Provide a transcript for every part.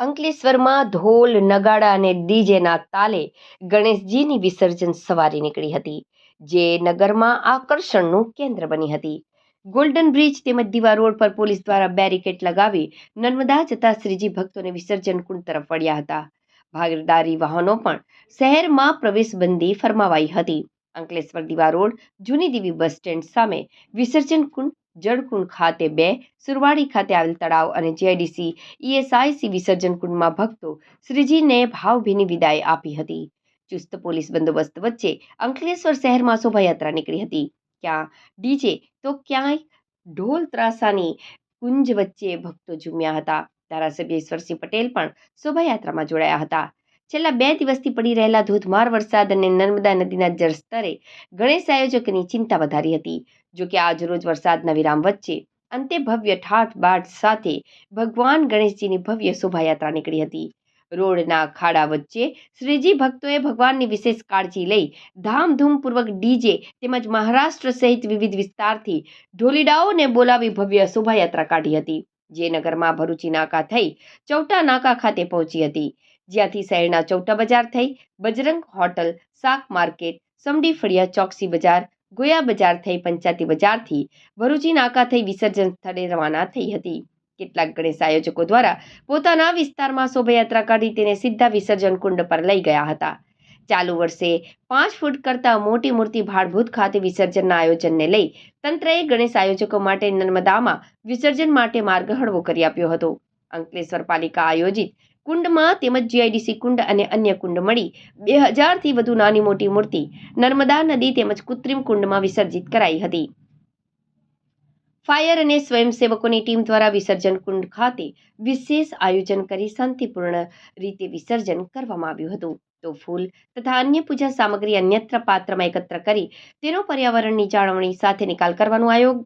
અંકલેશ્વરમાં ઢોલ, નગાડા અને ડીજેના તાલે ગણેશજીની વિસર્જન સવારી નીકળી હતી, જે નગરમાં આકર્ષણનું કેન્દ્ર બની હતી. ગોલ્ડન બ્રિજ તેમજ દીવા રોડ પર પોલીસ દ્વારા બેરિકેડ લગાવી નર્મદા જતા શ્રીજી ભક્તોને વિસર્જન કુંડ તરફ વળ્યા હતા. ભાગીદારી વાહનો પણ શહેરમાં પ્રવેશબંધી ફરમાવાઈ હતી. અંકલેશ્વર દીવા રોડ જૂની દેવી બસ સ્ટેન્ડ સામે વિસર્જન કુંડ જળકુંડ ખાતે બે, સુરવાડી ખાતે આવેલ તળાવ અને જેડીસી ઈએસઆઈસી વિસર્જન કુંડમાં ભક્તો શ્રીજીને ભાવભીની વિદાય આપી હતી. ચુસ્ત પોલીસ બંદોબસ્ત વચ્ચે અંકલેશ્વર શહેરમાં શોભાયાત્રા નીકળી હતી. ક્યાં ડીજે તો ક્યાંય ઢોલ ત્રાસાની કુંજ વચ્ચે ભક્તો ઝૂમ્યા હતા. ધારાસભ્ય ઈશ્વરસિંહ પટેલ પણ શોભાયાત્રામાં જોડાયા હતા. છેલ્લા બે દિવસથી પડી રહેલા ધોધમાર વરસાદ અને નર્મદા નદીના જળસ્તરે ગણેશ આયોજકની ચિંતા વધારી હતી. જોકે આજરોજ આજ રોજ વરસાદના વિરામ વચ્ચે અંતે ભવ્ય ઠાઠ બાઠ સાથે ભગવાન ગણેશજીની ભવ્ય શોભાયાત્રા નીકળી હતી. રોડના ખાડા વચ્ચે શ્રીજી ભક્તોએ ભગવાનની વિશેષ કાળજી લઈ ધામધૂમપૂર્વક ડીજે તેમજ મહારાષ્ટ્ર સહિત વિવિધ વિસ્તારથી ઢોલીડાઓને બોલાવી ભવ્ય શોભાયાત્રા કાઢી હતી. જે નગરમાં ભરૂચી નાકા થઈ ચૌટા નાકા ખાતે પહોંચી હતી. જ્યાંથી શહેરના ચૌટા બજાર થઈ, બજરંગ હોટલ, શાક માર્કેટ, સમડી ફળિયા ચોકસી બજાર, ગોયા બજાર થઈ, પંચાયતી બજારથી ભરૂચી નાકા થઈ વિસર્જન સ્થળે રવાના થઈ હતી. કેટલાક ગણેશ આયોજકો દ્વારા પોતાના વિસ્તારમાં શોભાયાત્રા કાઢી તેને સીધા વિસર્જન કુંડ પર લઈ ગયા હતા. ચાલુ વર્ષે પાંચ ફૂટ કરતાં મોટી મૂર્તિ ભાડભૂત ખાતે વિસર્જનના આયોજનને લઈ તંત્રએ ગણેશ આયોજકો માટે નર્મદામાં વિસર્જન માટે માર્ગ હળવો કરી આપ્યો હતો. અંકલેશ્વર પાલિકા આયોજિત કુંડમાં તેમજ જીઆઈડીસી કુંડ અને અન્ય કુંડ મળી. બે હજારથી વધુ નાની મોટી મૂર્તિ નર્મદા નદી તેમજ કૃત્રિમ કુંડમાં વિસર્જિત કરાઈ હતી. ફાયર અને સ્વયંસેવકોની ટીમ દ્વારા વિસર્જન કુંડ ખાતે વિશેષ આયોજન કરી શાંતિપૂર્ણ રીતે વિસર્જન કરવામાં આવ્યું હતું. તો ફૂલ તથા અન્ય પૂજા સામગ્રી અન્યત્ર પાત્રમાં એકત્ર કરી તેનો પર્યાવરણની જાળવણી સાથે નિકાલ કરવાનું આયોગ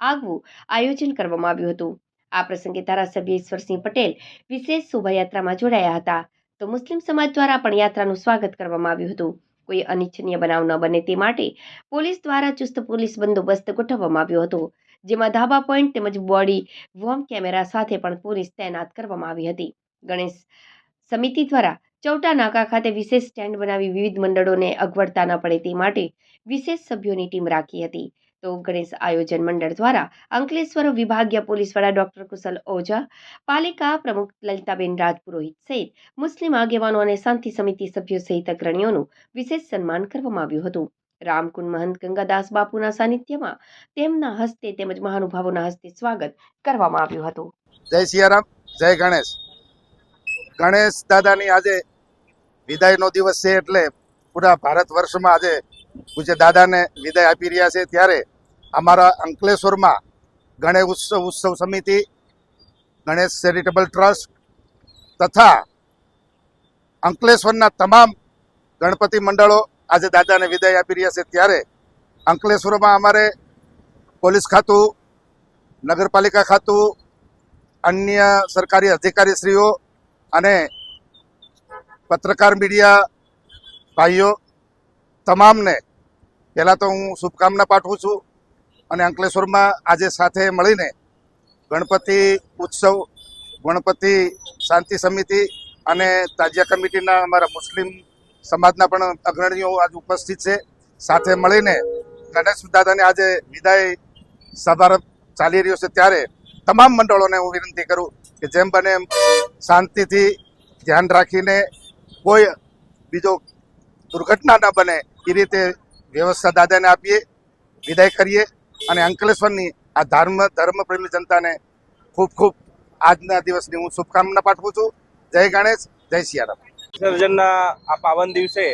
આગવું આયોજન કરવામાં આવ્યું હતું. આ પ્રસંગે ધારાસભ્ય ઈશ્વરસિંહ પટેલ વિશેષ શોભાયાત્રામાં જોડાયા હતા. તો મુસ્લિમ સમાજ દ્વારા પણ યાત્રાનું સ્વાગત કરવામાં આવ્યું હતું. કોઈ અનિચ્છનીય બનાવ ન બને તે માટે પોલીસ દ્વારા ચુસ્ત પોલીસ બંદોબસ્ત ગોઠવવામાં આવ્યો હતો. જેમાં ધાબા પોઈન્ટ તેમજ બોડી વોર્મ કેમેરા સાથે પણ પોલીસ તૈનાત કરવામાં આવી હતી. ગણેશ સમિતિ દ્વારા ચૌટા નાકા ખાતે વિશેષ સ્ટેન્ડ બનાવી વિવિધ મંડળોને અગવડતા ન પડે તે માટે વિશેષ સભ્યોની ટીમ રાખી હતી. તો ગણેશ આયોજન મંડળ દ્વારા અંકલેશ્વર વિભાગીય પોલીસ વડા ડોક્ટર કુશલ ઓઝા, પાલિકા પ્રમુખ લલિતાબેન રાજપુરોહિત સહિત મુસ્લિમ આગેવાનો અને શાંતિ સમિતિ સભ્યો સહિત અગ્રણીઓનું વિશેષ સન્માન કરવામાં આવ્યું હતું. રામકુંડ મહંત ગંગાદાસ બાપુના સાનિધ્યમાં તેમના હસ્તે તેમજ મહાનુભાવોના હસ્તે સ્વાગત કરવામાં આવ્યું હતું. જય સિયારામ, જય ગણેશ. ગણેશ દાદાની આજે વિદાયનો દિવસ છે એટલે પૂરા ભારત વર્ષમાં આજે પૂજ્ય દાદાને વિદાય આપી રહ્યા છે. ત્યારે અમારા અંકલેશ્વરમાં ગણેશ ઉત્સવ ઉત્સવ સમિતિ, ગણેશ ચેરિટેબલ ટ્રસ્ટ તથા અંકલેશ્વરના તમામ ગણપતિ મંડળો આજે દાદાને વિદાય આપી રહ્યા છે. ત્યારે અંકલેશ્વરમાં અમારે પોલીસ ખાતું, નગરપાલિકા ખાતું, અન્ય સરકારી અધિકારીશ્રીઓ અને પત્રકાર મીડિયા ભાઈઓ, તમામને પહેલાં તો હું શુભકામના પાઠવું છું અને અંકલેશ્વરમાં આજે સાથે મળીને ગણપતિ ઉત્સવ, ગણપતિ શાંતિ સમિતિ અને તાજિયા કમિટીના અમારા મુસ્લિમ સમાજના પણ અગ્રણીઓ આજ ઉપસ્થિત છે. સાથે મળીને ગણેશ દાદાને આજે વિદાય સમારંભ ચાલી રહ્યો છે. ત્યારે તમામ મંડળોને હું વિનંતી કરું કે જેમ બને એમ શાંતિથી ધ્યાન રાખીને કોઈ બીજો દુર્ઘટના ન બને એ રીતે વ્યવસ્થા દાદાને આપીએ, વિદાય કરીએ અને અંકલેશ્વરની આ ધર્મ, ધર્મપ્રેમી જનતાને ખૂબ ખૂબ આજના દિવસની હું શુભકામના પાઠવું છું. જય ગણેશ, જય સિયારામ વિસર્જનના આ પાવન દિવસે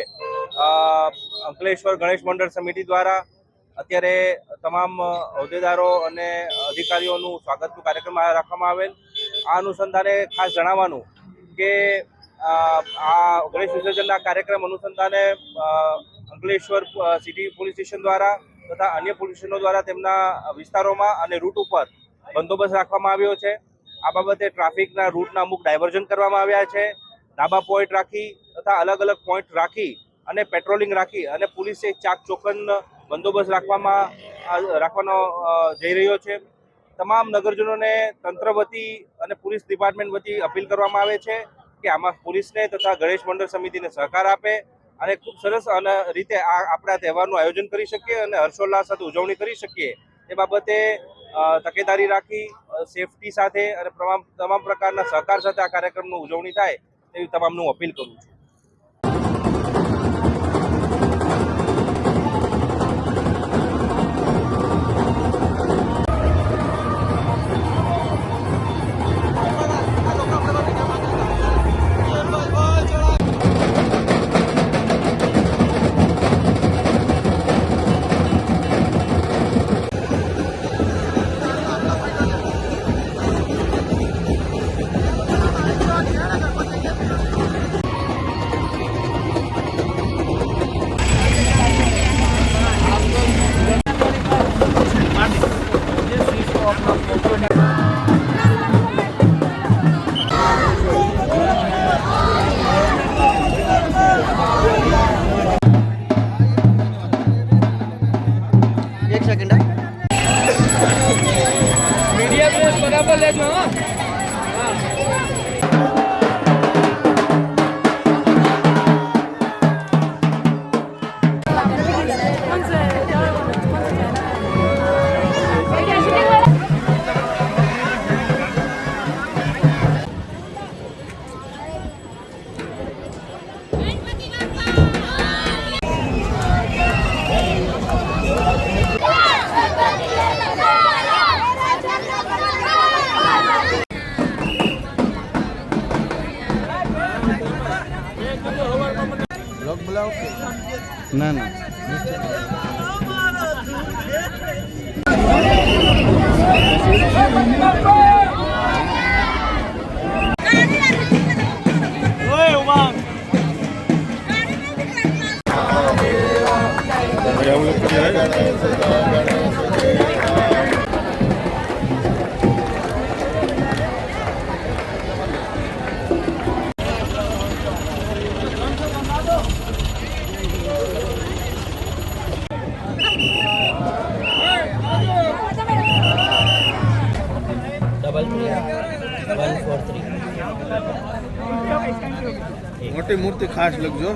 અંકલેશ્વર ગણેશ મંડળ સમિતિ દ્વારા અત્યારે તમામ હોદ્દેદારો અને અધિકારીઓનું સ્વાગતનું કાર્યક્રમ રાખવામાં આવેલ. આ અનુસંધાને ખાસ જણાવવાનું કે આ ગણેશ વિસર્જનના કાર્યક્રમ અનુસંધાને અંકલેશ્વર સિટી પોલીસ સ્ટેશન દ્વારા તથા અન્ય પોલીસ સ્ટેશનો દ્વારા તેમના વિસ્તારોમાં અને રૂટ ઉપર બંદોબસ્ત રાખવામાં આવ્યો છે. આ બાબતે ટ્રાફિકના રૂટના અમુક ડાયવર્ઝન કરવામાં આવ્યા છે. ડાબા પોઈન્ટ રાખી તથા અલગ અલગ પોઈન્ટ રાખી અને પેટ્રોલિંગ રાખી અને પોલીસે ચાક ચોકન બંદોબસ્ત રાખવામાં રાખવાનો જઈ રહ્યો છે. તમામ નગરજનોને તંત્ર વતી અને પોલીસ ડિપાર્ટમેન્ટ વતી અપીલ કરવામાં આવે છે કે આમાં પોલીસને તથા ગણેશ મંડળ સમિતિને સહકાર આપે અને ખૂબ સરસ અને રીતે આ આપણા તહેવારનું આયોજન કરી શકીએ અને હર્ષોલ્લાસ સાથે ઉજવણી કરી શકીએ. એ બાબતે તકેદારી રાખી સેફટી સાથે અને તમામ તમામ પ્રકારના સહકાર સાથે આ કાર્યક્રમની ઉજવણી થાય એવી તમામનું અપીલ કરું છું. એક સેકન્ડ મીડિયા પ્રેસ બરાબર લેજો હા ના ના મોટી મૂર્તિ ખાસ લખજો